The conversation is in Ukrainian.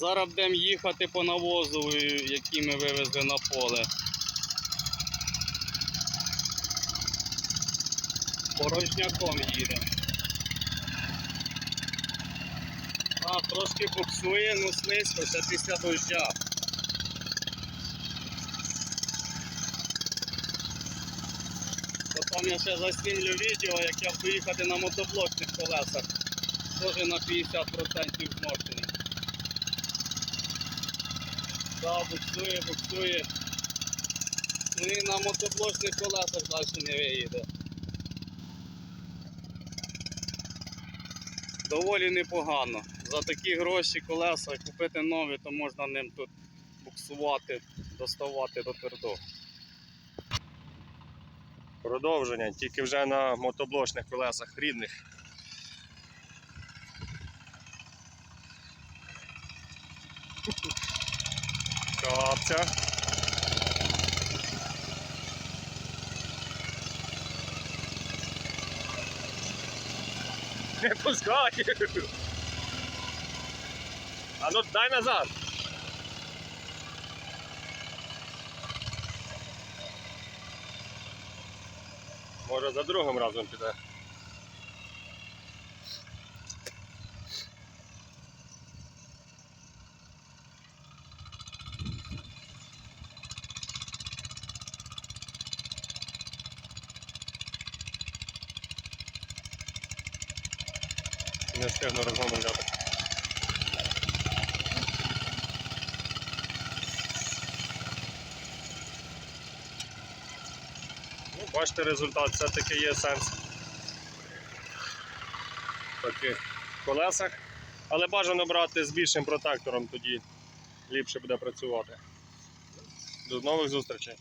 Зараз будемо їхати по навозу, який ми вивезли на поле. Порожняком їдемо. А, трошки буксує, ну слизько, це після дождя. Потім я ще заснімлю відео, як я буду їхати на мотоблочних колесах. Теж на 50% зморщений. Да, буксує, буксує. Ну і на мотоблочних колесах далі не виїде. Доволі непогано. За такі гроші колеса купити нові, то можна ним тут буксувати, доставати до твердого. Продовження, тільки вже на мотоблочних колесах рідних. Капця. Не пускай. А ну дай назад. Може за другим разом піде. Не встигну разом. Ну, бачите, результат все-таки є сенс в колесах. Але бажано брати з більшим протектором, тоді ліпше буде працювати. До нових зустрічей!